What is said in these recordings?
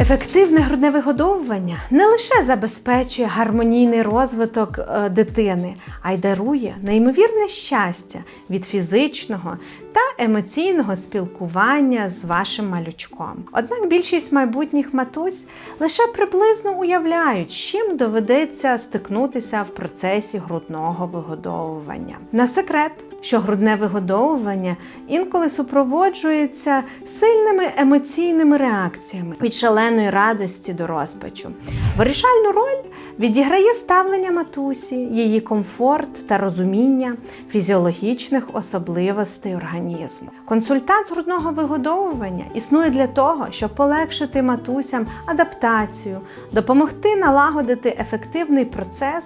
Ефективне грудне вигодовування не лише забезпечує гармонійний розвиток е, дитини, а й дарує неймовірне щастя від фізичного та емоційного спілкування з вашим малючком. Однак більшість майбутніх матусь лише приблизно уявляють, з чим доведеться стикнутися в процесі грудного вигодовування. На секрет, що грудне вигодовування інколи супроводжується сильними емоційними реакціями від шаленої радості до розпачу. Вирішальну роль відіграє ставлення матусі, її комфорт та розуміння фізіологічних особливостей організму. Консультант з грудного вигодовування існує для того, щоб полегшити матусям адаптацію, допомогти налагодити ефективний процес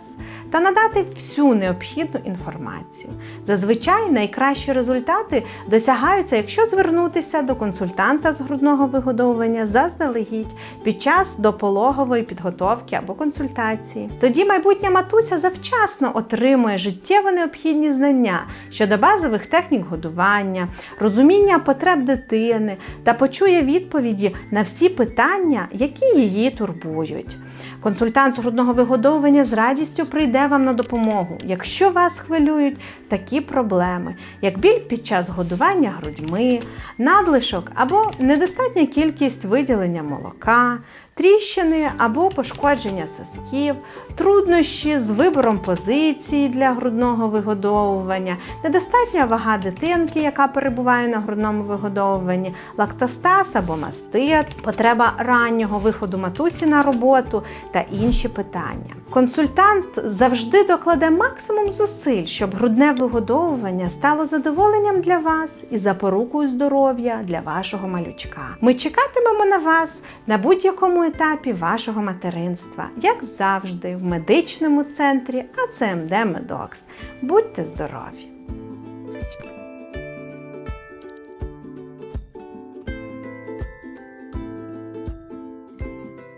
та надати всю необхідну інформацію. Зазвичай найкращі результати досягаються, якщо звернутися до консультанта з грудного вигодовування заздалегідь під час допологової підготовки або консультації. Тоді майбутня матуся завчасно отримує життєво необхідні знання щодо базових технік годування, розуміння потреб дитини та почує відповіді на всі питання, які її турбують. Консультант з грудного вигодовування з радістю прийде вам на допомогу, якщо вас хвилюють такі проблеми, як біль під час годування грудьми, надлишок або недостатня кількість виділення молока, тріщини або пошкодження сосків, труднощі з вибором позиції для грудного вигодовування, недостатня вага дитинки, яка перебуває на грудному вигодовуванні, лактостаз або мастит, потреба раннього виходу матусі на роботу та інші питання. Консультант завжди докладе максимум зусиль, щоб грудне вигодовування стало задоволенням для вас і запорукою здоров'я для вашого малючка. Ми чекатимемо на вас на будь-якому етапі вашого материнства, як завжди, в медичному центрі АЦМД Медокс. Будьте здорові!